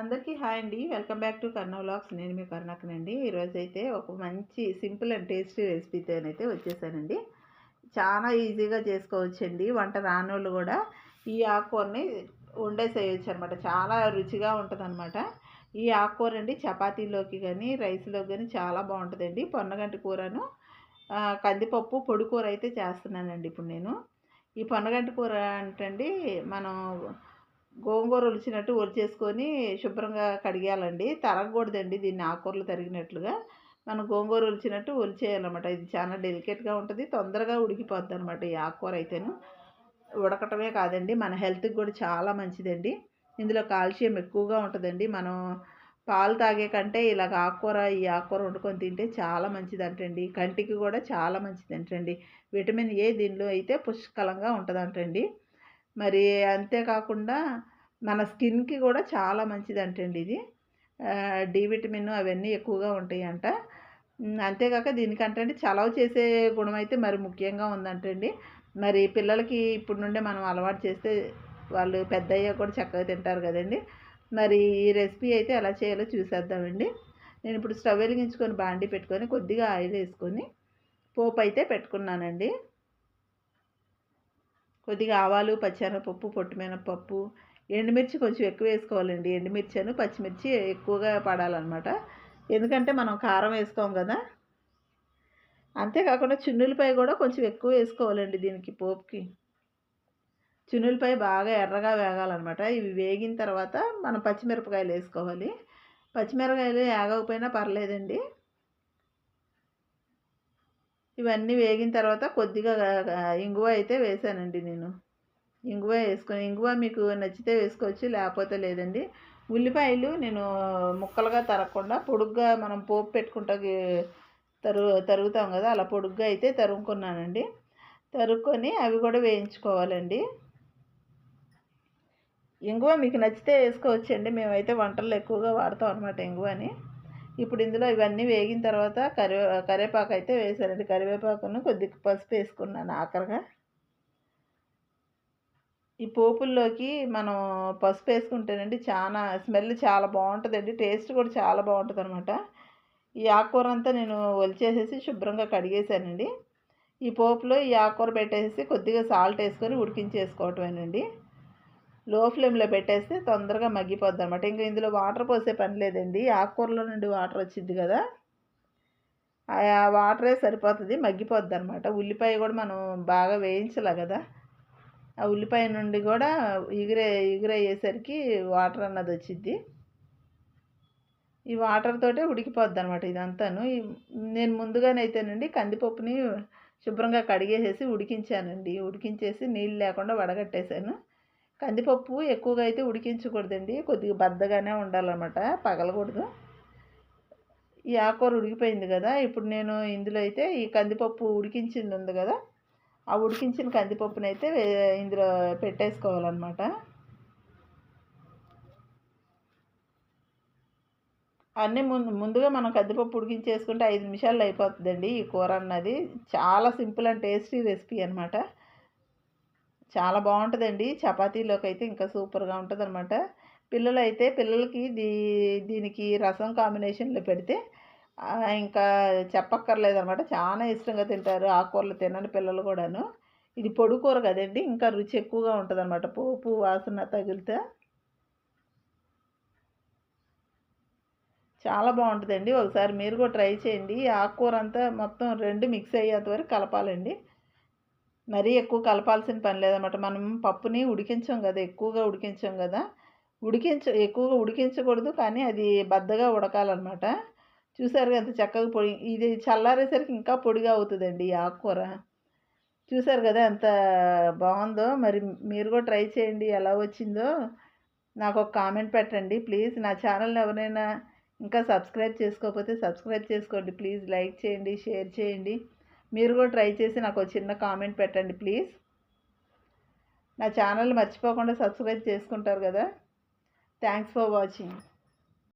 అందరికీ హాయ్ అండి. Welcome back to Karna vlogs. నేను మీ కర్ణకనండి ఈరోజైతే ఒక మంచి సింపుల్ అండ్ టేస్టీ రెసిపీతోనైతే వచ్చేసానండి. చాలా ఈజీగా చేసుకోవచ్చండి. వంట రానోళ్ళు కూడా ఈ ఆకుకూరని వండేసేయచ్చు అనమాట చాలా రుచిగా ఉంటుంది ఈ ఆకుకూర అండి చపాతీలోకి కానీ రైస్లోకి కానీ చాలా బాగుంటుందండి. పొన్నగంటి కూరను కందిపప్పు పొడి కూర అయితే చేస్తున్నానండి ఇప్పుడు నేను. ఈ పొన్నగంటి కూర అంటే మనం గోంగూర ఒలిచినట్టు ఒలిచేసుకొని శుభ్రంగా కడిగేయాలండి. తరగకూడదండి దీన్ని ఆకుకూరలు తరిగినట్లుగా. మనం గోంగూర ఒలిచినట్టు ఒలిచేయాలన్నమాట. ఇది చాలా డెలికేట్గా ఉంటుంది తొందరగా ఉడికిపోద్ది అనమాట ఈ ఆకుకూర అయితేను. ఉడకటమే కాదండి మన హెల్త్కి కూడా చాలా మంచిదండి. ఇందులో కాల్షియం ఎక్కువగా ఉంటుందండి. మనం పాలు తాగే కంటే ఇలాగ ఆకుకూర ఈ ఆకుకూర వండుకొని తింటే చాలా మంచిది అంటండి కంటికి కూడా చాలా మంచిది అంటండి విటమిన్ ఏ దీనిలో అయితే పుష్కలంగా ఉంటుంది అంటండి మరి అంతేకాకుండా మన స్కిన్కి కూడా చాలా మంచిది అంటండి ఇది డి విటమిన్ అవన్నీ ఎక్కువగా ఉంటాయి అంట అంతేకాక దీనికంటే చలవ చేసే గుణం అయితే మరి ముఖ్యంగా ఉందంటండి. మరి పిల్లలకి ఇప్పుడు నుండే మనం అలవాటు చేస్తే వాళ్ళు పెద్ద అయ్యా కూడా చక్కగా తింటారు కదండి. మరి ఈ రెసిపీ అయితే ఎలా చేయాలో చూసేద్దామండి. నేను ఇప్పుడు స్టవ్ వెలిగించుకొని బాండి పెట్టుకొని కొద్దిగా ఆయిల్ వేసుకొని పోపు అయితే పెట్టుకున్నానండి. కొద్దిగా ఆవాలు పచ్చెనపప్పు పొట్టుమినపప్పు ఎండుమిర్చి కొంచెం ఎక్కువ వేసుకోవాలండి. ఎండుమిర్చి పచ్చిమిర్చి ఎక్కువగా పడాలన్నమాట. ఎందుకంటే మనం కారం వేసుకోం కదా. అంతేకాకుండా చున్నులపై కూడా కొంచెం ఎక్కువ వేసుకోవాలండి దీనికి పోపుకి. చున్నులపై బాగా ఎర్రగా వేగాలన్నమాట. ఇవి వేగిన తర్వాత మనం పచ్చిమిరపకాయలు వేసుకోవాలి. పచ్చిమిరపకాయలు వేగకపోయినా పర్లేదండి. ఇవన్నీ వేగిన తర్వాత కొద్దిగా ఇంగువ అయితే వేసానండి నేను. ఇంగువ వేసుకొని ఇంగువ మీకు నచ్చితే వేసుకోవచ్చు లేకపోతే లేదండి. ఉల్లిపాయలు నేను ముక్కలుగా తరగకుండా పొడుగ్గా మనం పోపు పెట్టుకుంటా తరు తరుగుతాం కదా అలా పొడుగ్గా అయితే తరుగుకున్నానండి తరుక్కొని అవి కూడా వేయించుకోవాలండి. ఇంగువ మీకు నచ్చితే వేసుకోవచ్చండి. మేమైతే వంటల్లో ఎక్కువగా వాడతాం అనమాట ఇంగువని. ఇప్పుడు ఇందులో ఇవన్నీ వేగిన తర్వాత కరివే కరివేపాకు అయితే వేసానండి కరివేపాకును కొద్దిగా పసుపు వేసుకున్నాను ఆఖరిగా. ఈ పోపుల్లోకి మనం పసుపు వేసుకుంటేనండి చాలా స్మెల్ చాలా బాగుంటుందండి. టేస్ట్ కూడా చాలా బాగుంటుంది అనమాట ఈ ఆకుకూర అంతా నేను ఒలిచేసేసి శుభ్రంగా కడిగేసానండి ఈ పోపులో ఈ ఆకుకూర పెట్టేసి కొద్దిగా సాల్ట్ వేసుకొని ఉడికించేసుకోవటమేనండి. లో ఫ్లేమ్లో పెట్టేస్తే తొందరగా మగ్గిపోద్ది అనమాట ఇంకా ఇందులో వాటర్ పోసే పని లేదండి. ఆకుకూరలో నుండి వాటర్ వచ్చింది కదా ఆ వాటరే సరిపోతుంది మగ్గిపోద్ది అనమాట ఉల్లిపాయ కూడా మనం బాగా వేయించలే కదా ఆ ఉల్లిపాయ నుండి కూడా ఎగిరే ఎగిరయ్యేసరికి వాటర్ అన్నది వచ్చింది ఈ వాటర్ తోటే ఉడికిపోద్ది అనమాట ఇదంతాను నేను ముందుగానైతేనండి కందిపప్పుని శుభ్రంగా కడిగేసేసి ఉడికించానండి. ఉడికించేసి నీళ్ళు లేకుండా వడగట్టేశాను. కందిపప్పు ఎక్కువగా అయితే ఉడికించకూడదండి. కొద్దిగా బద్దగానే ఉండాలన్నమాట. పగలకూడదు. ఈ ఆకూర ఉడికిపోయింది కదా. ఇప్పుడు నేను ఇందులో అయితే ఈ కందిపప్పు ఉడికించింది ఉంది కదా. ఆ ఉడికించిన కందిపప్పునైతే ఇందులో పెట్టేసుకోవాలన్నమాట. అన్నీ ముందు ముందుగా మనం కందిపప్పు ఉడికించేసుకుంటే ఐదు నిమిషాల్లో అయిపోతుందండి ఈ కూర అన్నది. చాలా సింపుల్ అండ్ టేస్టీ రెసిపీ అనమాట చాలా బాగుంటుందండి. చపాతీలోకి అయితే ఇంకా సూపర్గా ఉంటుంది అనమాట పిల్లలు అయితే పిల్లలకి దీ దీనికి రసం కాంబినేషన్లో పెడితే ఇంకా చెప్పక్కర్లేదు అనమాట చాలా ఇష్టంగా తింటారు ఆకుకూరలు తినని పిల్లలు కూడాను. ఇది పొడి కూర కదండి ఇంకా రుచి ఎక్కువగా ఉంటుంది అనమాట పోపు వాసన తగిలితే. చాలా బాగుంటుందండి. ఒకసారి మీరు కూడా ట్రై చేయండి. ఆకుకూర అంతా మొత్తం రెండు మిక్స్ అయ్యేంత వరకు కలపాలండి. మరీ ఎక్కువ కలపాల్సిన పని లేదన్నమాట. మనం పప్పుని ఉడికించాం కదా ఎక్కువగా ఉడికించాం కదా. ఉడికించ ఎక్కువగా ఉడికించకూడదు కానీ అది బద్దగా ఉడకాలన్నమాట. చూసారు ఎంత చక్కగా పొడి ఇది చల్లారేసరికి ఇంకా పొడిగా అవుతుందండి ఈ ఆకుకూర. చూసారు కదా ఎంత బాగుందో. మరి మీరు కూడా ట్రై చేయండి ఎలా వచ్చిందో. నాకు ఒక కామెంట్ పెట్టండి. ప్లీజ్ నా ఛానల్ని ఎవరైనా ఇంకా సబ్స్క్రైబ్ చేసుకోకపోతే సబ్స్క్రైబ్ చేసుకోండి. ప్లీజ్ లైక్ చేయండి షేర్ చేయండి. మీరు కూడా ట్రై చేసి నాకు చిన్న కామెంట్ పెట్టండి ప్లీజ్. నా ఛానల్ మర్చిపోకుండా సబ్స్క్రైబ్ చేసుకుంటారు కదా. Thanks for watching